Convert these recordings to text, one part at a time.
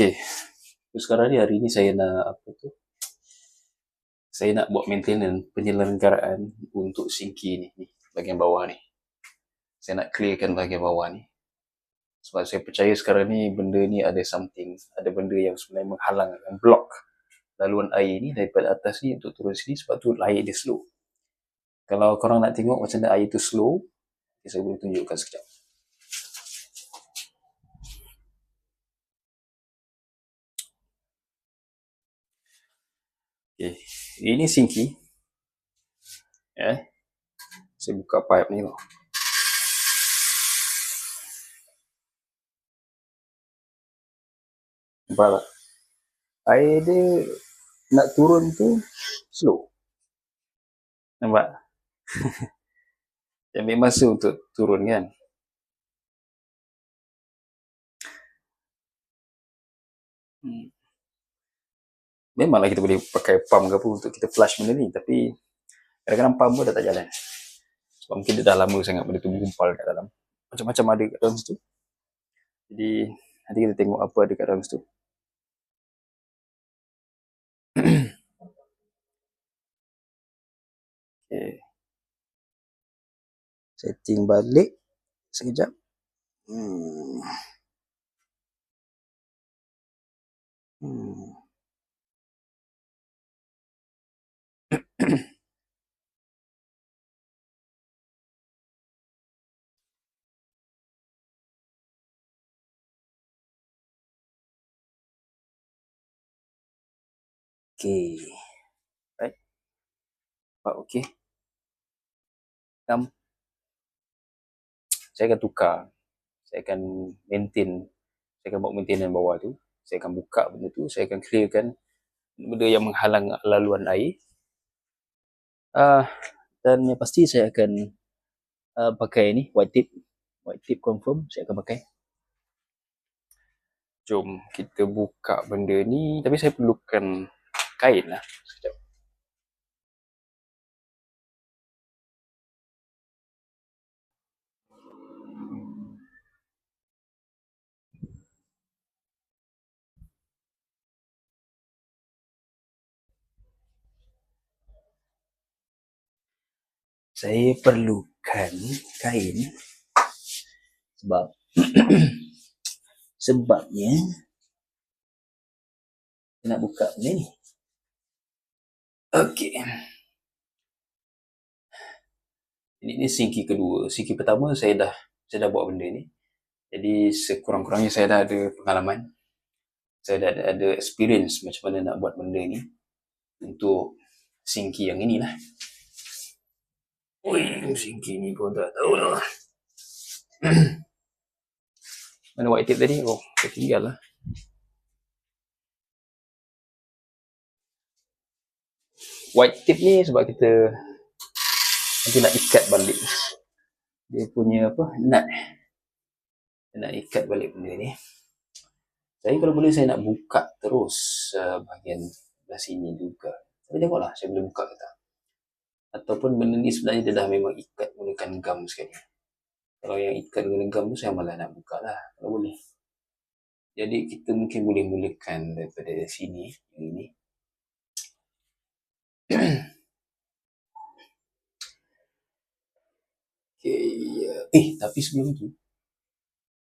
Okay. So, sekarang ni hari ni saya nak apa tu? Saya nak buat maintenance penyelenggaraan untuk sinki ni, ni bahagian bawah ni. Saya nak clearkan bahagian bawah ni. Sebab saya percaya sekarang ni benda ni ada something, ada benda yang sebenarnya menghalang dan block laluan air ni daripada atas ni untuk turun sini sebab tu air dia slow. Kalau korang nak tengok macam mana air tu slow, saya boleh tunjukkan sekejap. Okay. Ini sinki. Eh. Saya buka pipe ni tau. Nampak tak? Air dia nak turun tu slow. Nampak? Dia ambil masa untuk turun kan? Hmm memanglah kita boleh pakai pump ke apa untuk kita flush benda ni tapi kadang-kadang pump pun dah tak jalan sebab mungkin dia dah lama sangat benda tu mengumpal kat dalam macam-macam ada kat dalam situ jadi nanti kita tengok apa ada kat dalam situ okay. setting balik sekejap hmm. Hmm. Okay. Right. Nampak okay. Enam. Saya akan tukar. Saya akan maintain. Saya akan buat maintenance bawah tu. Saya akan buka benda tu. Saya akan clearkan benda yang menghalang laluan air. Uh, dan yang pasti saya akan uh, pakai ni white tip white tip confirm saya akan pakai jom kita buka benda ni tapi saya perlukan kain lah. Sekejap. Saya perlukan kain sebab sebabnya nak buka ni ni okey ini ni sinki kedua sinki pertama saya dah saya dah buat benda ni jadi sekurang-kurangnya saya dah ada pengalaman saya dah ada, ada experience macam mana nak buat benda ni untuk sinki yang inilah Ui, singki ni pun tak tahu lah. Mana white tape tadi? Oh, tinggal lah. White tape ni sebab kita nanti nak ikat balik. Dia punya apa? Nut. Nak ikat balik benda ni. Saya kalau boleh saya nak buka terus uh, bahagian belah sini juga. Tapi tengoklah saya boleh buka ke tak ataupun benda ni sebenarnya dia dah memang ikat menggunakan gam sekali kalau yang ikat dengan gam tu saya malah nak buka lah kalau boleh jadi kita mungkin boleh mulakan daripada sini ini okay. eh tapi sebelum tu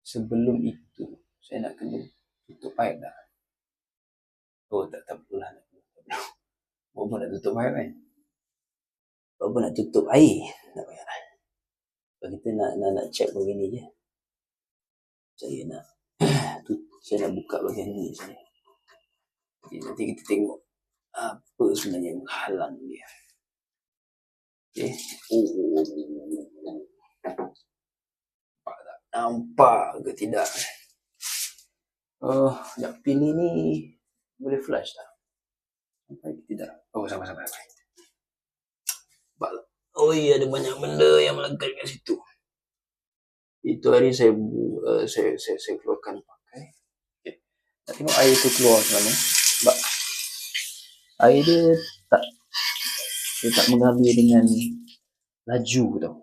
sebelum itu saya nak kena tutup air dah. Oh tak tak perlu lah perlu nak tutup air kan apa nak tutup air? Tak payah lah. Kalau kita nak, nak nak check begini je. Saya nak tu, saya nak buka bahagian ni saya nanti kita tengok apa sebenarnya yang menghalang dia okay. oh. nampak tak nampak ke tidak oh nak pin ni boleh flash tak sampai tidak oh sampai sampai sampai Oh iya ada banyak benda yang melekat kat situ. Itu hari saya uh, saya, saya saya keluarkan pakai. Okay. Nak tengok air tu keluar macam mana. Sebab air dia tak dia tak mengalir dengan laju tau.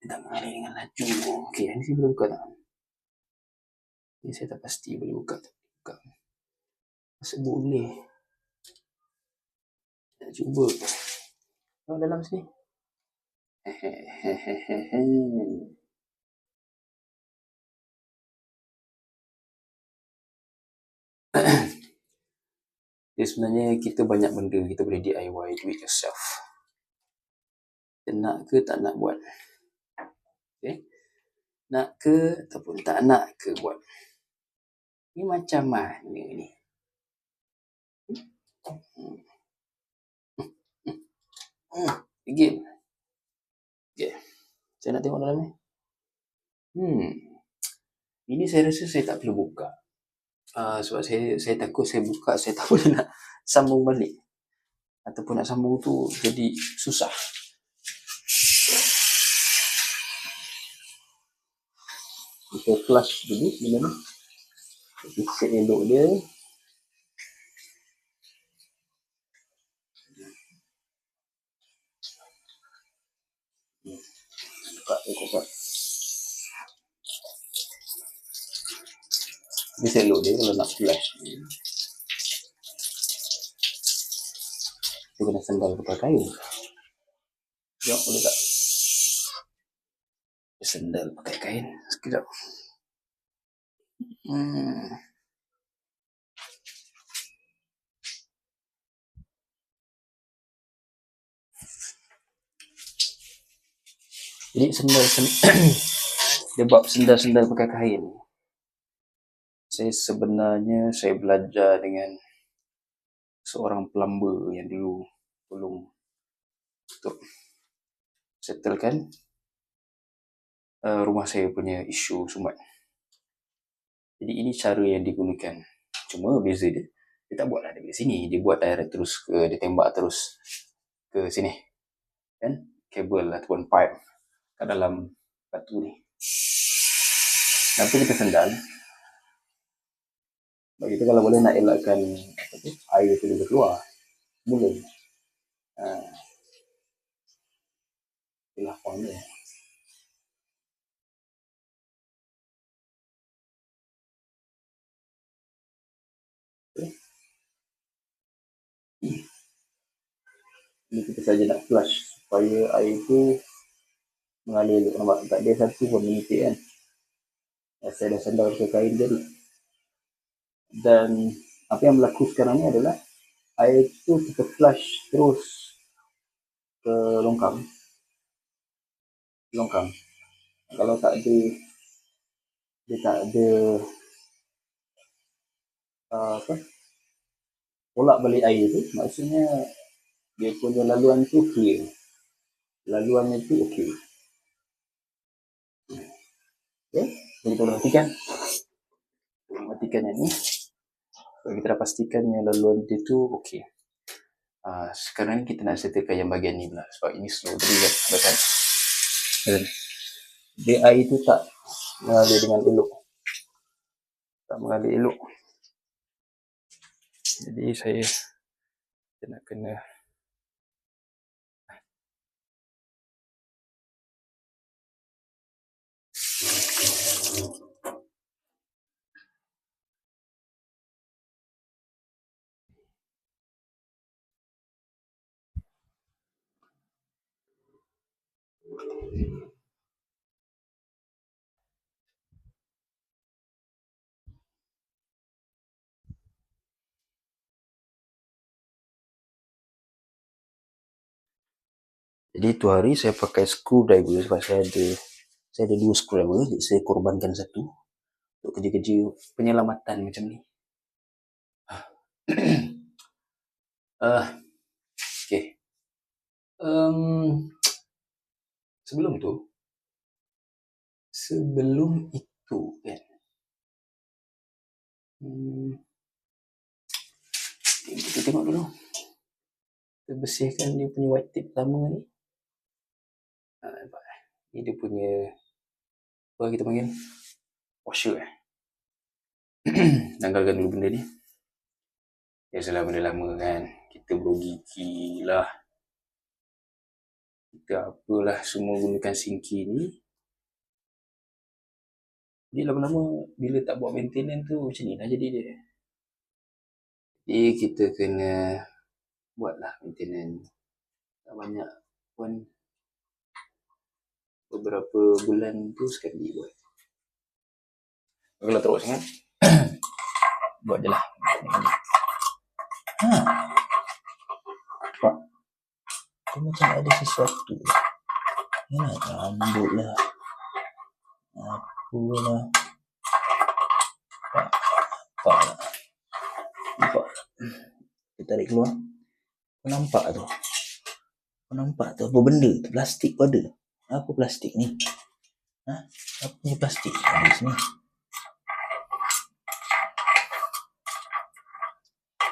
Dia tak mengalir dengan laju. Okey, ini saya boleh buka tak? Ini saya tak pasti boleh buka tak. buka. Masa boleh. Nak cuba. Tengok dalam sini. Hehehehe. Jadi sebenarnya kita banyak benda kita boleh DIY, do it yourself. Nak ke tak nak buat. Okay. Nak ke ataupun tak nak ke buat. Ni macam mana ni? Hmm. Hmm. Again. Okay. Saya nak tengok dalam ni. Hmm. Ini saya rasa saya tak perlu buka. Uh, sebab saya saya takut saya buka saya tak boleh nak sambung balik. Ataupun nak sambung tu jadi susah. Kita flush dulu benda ni. Elok dia. Buka buka Dia selok dia kalau nak flash. Dia kena sandal pakai kain. Sekejap boleh tak? Dia sandal pakai kain. Sekejap. Hmm. Jadi sendal, sendal dia sendal-sendal pakai kain saya sebenarnya saya belajar dengan seorang plumber yang dulu tolong untuk settlekan uh, rumah saya punya isu sumbat. Jadi ini cara yang digunakan. Cuma beza dia, dia tak buatlah dari sini. Dia buat direct terus ke, dia tembak terus ke sini. Kan? Kabel ataupun pipe kat dalam batu ni. Nanti kita sendal, sebab kita kalau boleh nak elakkan apa air tu dia keluar. Mula. Ha. Itulah. Okay. Ini kita saja nak flush supaya air tu mengalir. Nampak tak ada satu pun menitik kan. Saya dah sandar ke kain jadi dan apa yang berlaku sekarang ni adalah air itu kita flush terus ke longkang. Longkang. Kalau tak ada dia tak ada uh, apa? Tolak balik air tu maksudnya dia punya laluan tu clear. Laluan itu okey okey jadi kita perhatikan. Perhatikan yang ni kita dah pastikan yang laluan dia tu okey. Uh, sekarang ni kita nak settlekan yang bahagian ni pula sebab ini slow tadi kan betul? Kan dia air tu tak mengalir dengan elok. Tak mengalir elok. Jadi saya kita nak kena Jadi tu hari saya pakai screwdriver sebab saya ada saya ada dua screwdriver jadi saya korbankan satu untuk kerja-kerja penyelamatan macam ni. uh, okay. Um, sebelum tu sebelum itu kan hmm, kita tengok dulu kita bersihkan dia punya white tape pertama ni Ha, nampak eh? Ni dia punya apa kita panggil washer eh. Tanggalkan dulu benda ni. Biasalah benda lama kan. Kita bergigi lah. Kita apalah semua gunakan sinki ni. Jadi lama-lama bila tak buat maintenance tu macam ni lah jadi dia. Jadi kita kena buatlah maintenance. Tak banyak pun beberapa bulan tu sekali buat. Kalau teruk sangat, buat je lah. Ha. Nampak? Dia macam ada sesuatu. Yalah, rambut lah. Apa lah. Tak. Tak lah. Nampak? Dia tarik keluar. Kau nampak tu? Kau nampak tu? Apa benda tu? Plastik pun ada. Apa plastik ni? Ha? Apa ni plastik? Ada sini.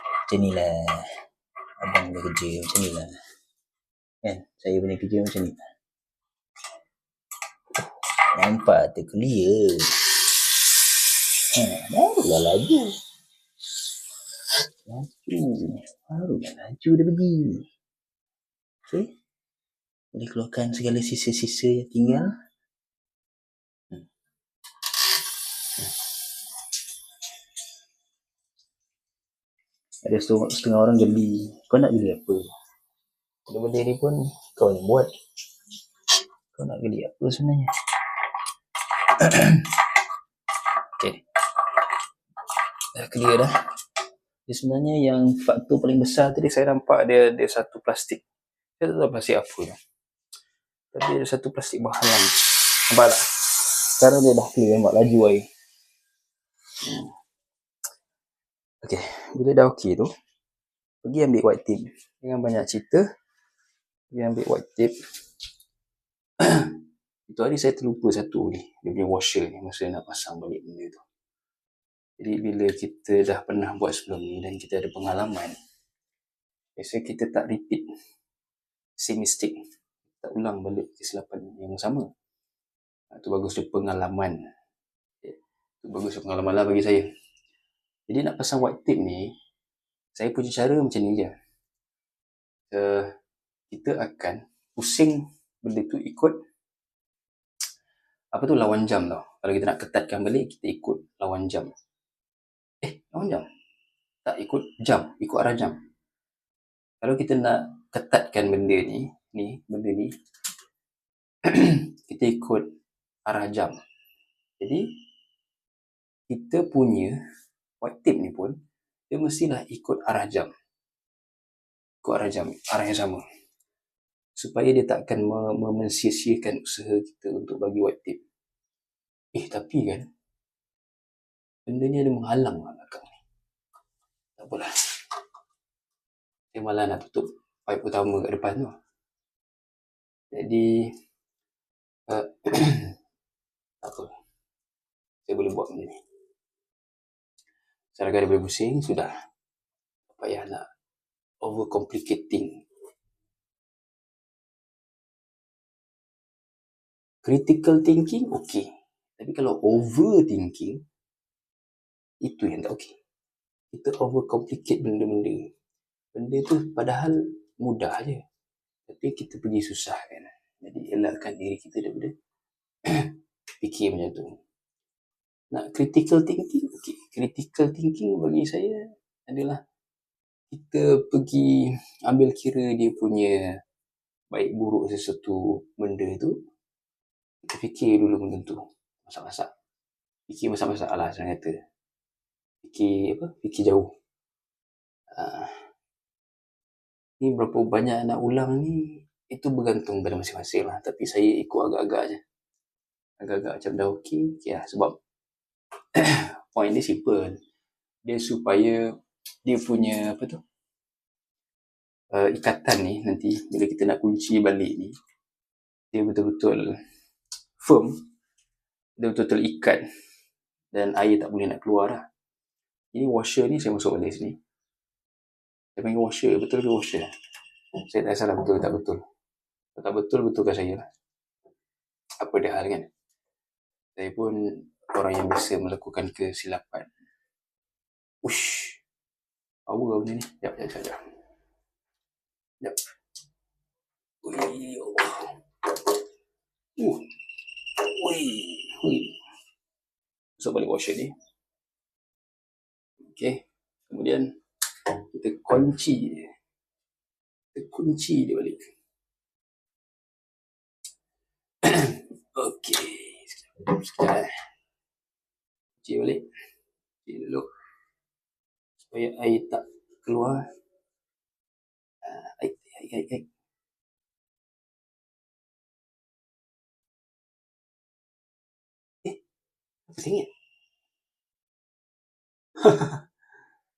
Macam ni lah. Abang dia kerja macam ni lah. Kan? Saya punya kerja macam ni lah. Nampak tu clear. Ha, barulah laju. Laju. Barulah laju dia pergi. Okay. Boleh keluarkan segala sisa-sisa yang tinggal. Hmm. Ada setengah, setengah orang geli. Kau nak geli apa? Benda-benda ni pun kau yang buat. Kau nak geli apa sebenarnya? okay. Dah clear dah. Dia sebenarnya yang faktor paling besar tadi saya nampak dia dia satu plastik. Saya tak tahu plastik apa tu. Tapi ada satu plastik berhalang. Nampak tak? Sekarang dia dah clear nampak laju air. Hmm. Okay, bila dah okey tu, pergi ambil white tape. Jangan banyak cerita. Pergi ambil white tape. Itu hari saya terlupa satu ni. Dia punya washer ni masa nak pasang balik benda tu. Jadi bila kita dah pernah buat sebelum ni dan kita ada pengalaman, biasa kita tak repeat same mistake. Tak ulang balik kesilapan yang sama. Itu bagus dia pengalaman. Itu bagus dia pengalaman lah bagi saya. Jadi nak pasang white tape ni, saya punya cara macam ni je. Uh, kita akan pusing benda tu ikut apa tu lawan jam tau. Kalau kita nak ketatkan balik, kita ikut lawan jam. Eh, lawan jam? Tak ikut jam, ikut arah jam. Kalau kita nak ketatkan benda ni, ni, benda ni, kita ikut arah jam. Jadi, kita punya white tape ni pun dia mestilah ikut arah jam ikut arah jam arah yang sama supaya dia tak akan mensia-siakan usaha kita untuk bagi white tape. Eh tapi kan benda ni ada menghalang lah belakang ni. Tak apalah. Saya malah nak tutup pipe utama kat depan tu. Jadi uh, apa. Saya boleh buat benda ni. Selagi dia boleh pusing, sudah. Tak payah nak overcomplicating. Critical thinking, okay. Tapi kalau overthinking, itu yang tak okay. Kita overcomplicate benda-benda. Benda tu padahal mudah je. Tapi kita pergi susah kan. Jadi elakkan diri kita daripada fikir macam tu nak critical thinking okay. critical thinking bagi saya adalah kita pergi ambil kira dia punya baik buruk sesuatu benda tu kita fikir dulu benda tu. Masak-masak. Fikir masak-masak lah saya kata. Fikir apa? Fikir jauh. Uh, ni berapa banyak nak ulang ni itu bergantung pada masing-masing lah. Tapi saya ikut agak-agak je. Agak-agak macam dah okey okay lah. Sebab point dia simple. Dia supaya dia punya apa tu? Uh, ikatan ni nanti bila kita nak kunci balik ni dia betul-betul firm dia betul-betul ikat dan air tak boleh nak keluar lah ini washer ni saya masuk balik sini saya panggil washer betul ke washer saya tak salah betul tak betul tak betul betulkan saya lah apa dia hal kan saya pun orang yang biasa melakukan kesilapan. Ush. Power benda ni. Sekejap, sekejap, sekejap. Sekejap. Ui, Allah. Uh. Ui, ui. Masuk balik washer ni. Okay. Kemudian, terkunci dia. Terkunci dia balik. Okey. Sekejap. Eh. Kunci balik. Kunci dulu. Supaya air tak keluar. Ah, Air, air, air, air. Apa sengit?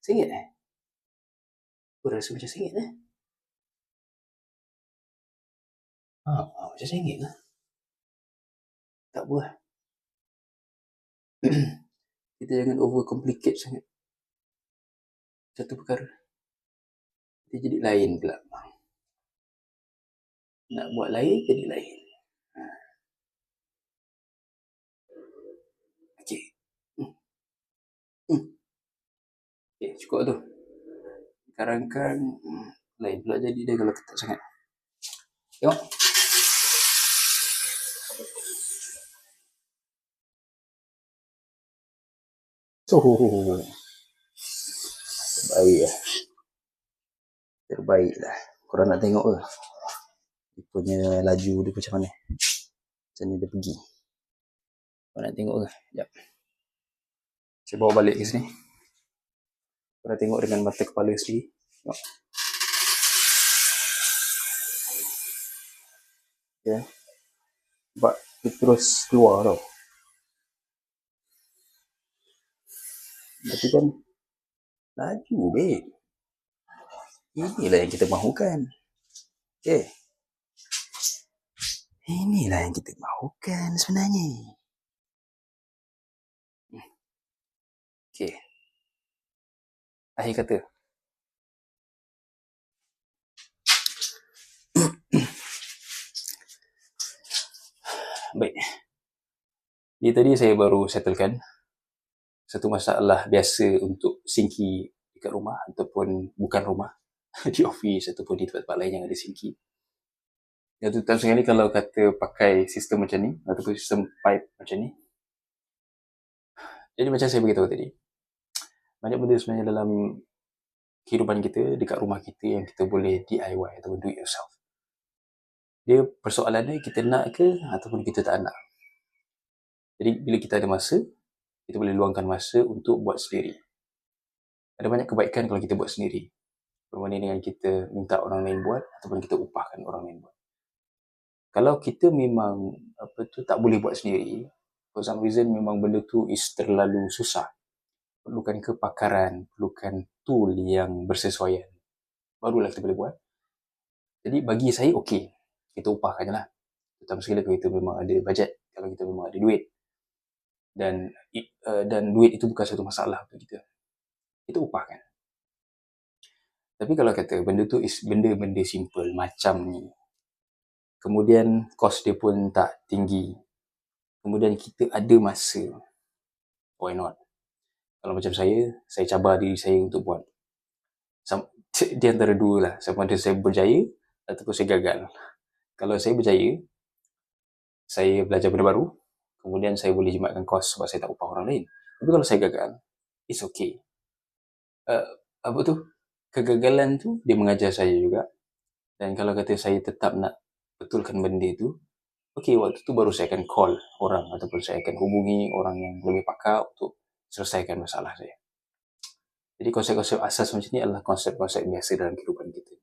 sengit eh? Aku rasa macam sengit eh? Ah, ah macam lah. Tak apa lah. Kita jangan overcomplicate sangat. Satu perkara. Dia jadi lain pula. Nak buat lain, jadi lain. Ha. Okey. Hmm. Hmm. Okey, cukup tu. Sekarang kan hmm, lain pula jadi dia kalau ketat sangat. Tengok. Oh, terbaik lah. Terbaik lah. Korang nak tengok ke? Dia punya laju dia macam mana? Macam mana dia pergi? Korang nak tengok ke? Sekejap. Saya bawa balik ke sini. Korang tengok dengan mata kepala sendiri. Tengok. Ya. Nampak dia terus keluar tau. Tapi kan laju babe. Inilah yang kita mahukan. Okay. Inilah yang kita mahukan sebenarnya. Okay. Akhir kata. Baik. Jadi tadi saya baru settlekan satu masalah biasa untuk sinki dekat rumah ataupun bukan rumah di office ataupun di tempat-tempat lain yang ada sinki. Yang terutama sekali kalau kata pakai sistem macam ni ataupun sistem pipe macam ni. Jadi macam saya beritahu tadi, banyak benda sebenarnya dalam kehidupan kita, dekat rumah kita yang kita boleh DIY ataupun do it yourself. Dia persoalannya kita nak ke ataupun kita tak nak. Jadi bila kita ada masa, kita boleh luangkan masa untuk buat sendiri. Ada banyak kebaikan kalau kita buat sendiri. Berbanding dengan kita minta orang lain buat ataupun kita upahkan orang lain buat. Kalau kita memang apa tu tak boleh buat sendiri, for some reason memang benda tu is terlalu susah. Perlukan kepakaran, perlukan tool yang bersesuaian. Barulah kita boleh buat. Jadi bagi saya okey, kita upahkan je lah. Terutama sekali kalau kita memang ada bajet, kalau kita memang ada duit. Dan uh, dan duit itu bukan satu masalah untuk kita. Kita upahkan. Tapi kalau kata benda tu is benda-benda simple macam ni. Kemudian kos dia pun tak tinggi. Kemudian kita ada masa. Why not? Kalau macam saya, saya cabar diri saya untuk buat. Di antara dua lah. Sama ada saya berjaya ataupun saya gagal. Kalau saya berjaya, saya belajar benda baru. Kemudian saya boleh jimatkan kos sebab saya tak upah orang lain. Tapi kalau saya gagal, it's okay. Uh, apa tu? Kegagalan tu dia mengajar saya juga. Dan kalau kata saya tetap nak betulkan benda tu, okay, waktu tu baru saya akan call orang ataupun saya akan hubungi orang yang lebih pakar untuk selesaikan masalah saya. Jadi konsep-konsep asas macam ni adalah konsep-konsep biasa dalam kehidupan kita.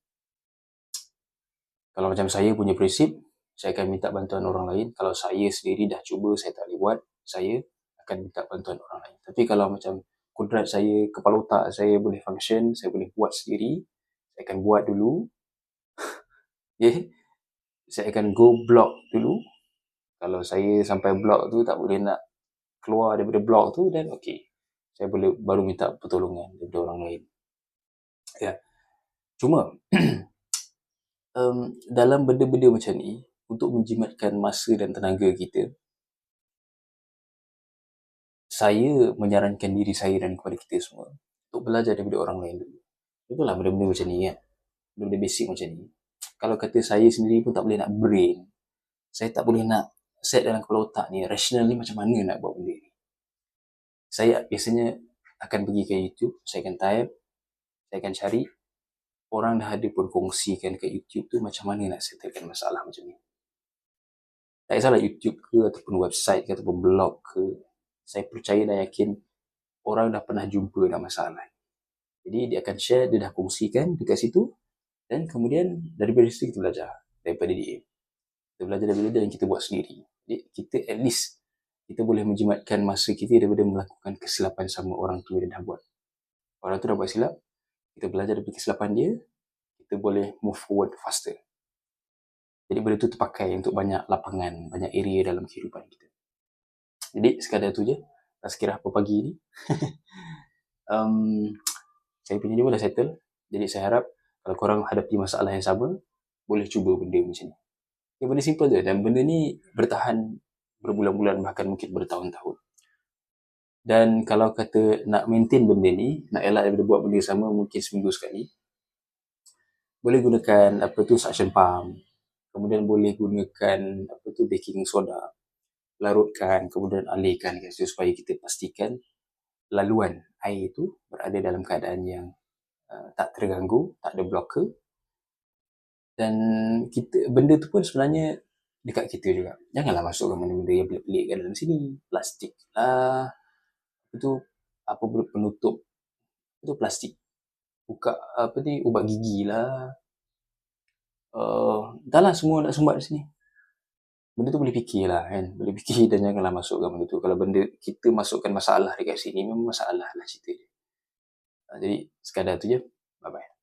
Kalau macam saya punya prinsip, saya akan minta bantuan orang lain. Kalau saya sendiri dah cuba, saya tak boleh buat, saya akan minta bantuan orang lain. Tapi kalau macam kudrat saya, kepala otak saya boleh function, saya boleh buat sendiri, saya akan buat dulu. okay? Saya akan go block dulu. Kalau saya sampai block tu tak boleh nak keluar daripada block tu, dan okay. Saya boleh baru minta pertolongan daripada orang lain. Ya. Cuma, um, dalam benda-benda macam ni, untuk menjimatkan masa dan tenaga kita, saya menyarankan diri saya dan kepada kita semua untuk belajar daripada orang lain dulu. Itulah benda-benda macam ni kan. Benda-benda basic macam ni. Kalau kata saya sendiri pun tak boleh nak brain, saya tak boleh nak set dalam kepala otak ni, rational ni macam mana nak buat benda. Saya biasanya akan pergi ke YouTube, saya akan type, saya akan cari orang dah ada pun kongsikan kat YouTube tu macam mana nak settlekan masalah macam ni. Tak kisahlah YouTube ke ataupun website ke ataupun blog ke. Saya percaya dan yakin orang dah pernah jumpa dah masalah. Jadi dia akan share, dia dah kongsikan dekat situ dan kemudian daripada situ kita belajar daripada dia. Kita belajar daripada dia dan kita buat sendiri. Jadi kita at least kita boleh menjimatkan masa kita daripada melakukan kesilapan sama orang tu yang dah buat. Orang tu dah buat silap, kita belajar daripada kesilapan dia, kita boleh move forward faster. Jadi benda tu terpakai untuk banyak lapangan, banyak area dalam kehidupan kita. Jadi sekadar tu je, tak sekira apa pagi ni. um, saya punya ni dah settle. Jadi saya harap kalau korang hadapi masalah yang sama, boleh cuba benda macam ni. Ya, benda simple je. Dan benda ni bertahan berbulan-bulan, bahkan mungkin bertahun-tahun. Dan kalau kata nak maintain benda ni, nak elak daripada buat benda sama mungkin seminggu sekali, boleh gunakan apa tu suction pump. Kemudian boleh gunakan apa tu baking soda. Larutkan, kemudian alihkan situ supaya kita pastikan laluan air itu berada dalam keadaan yang uh, tak terganggu, tak ada blocker. Dan kita benda tu pun sebenarnya dekat kita juga. Janganlah masukkan benda-benda yang pelik-pelik kat dalam sini. Plastik lah. Itu apa penutup itu plastik. Buka apa ni ubat gigi lah. Uh, dah lah semua nak sumbat di sini benda tu boleh fikir lah kan boleh fikir dan janganlah masukkan benda tu kalau benda kita masukkan masalah dekat sini memang masalah lah cerita dia jadi sekadar tu je bye bye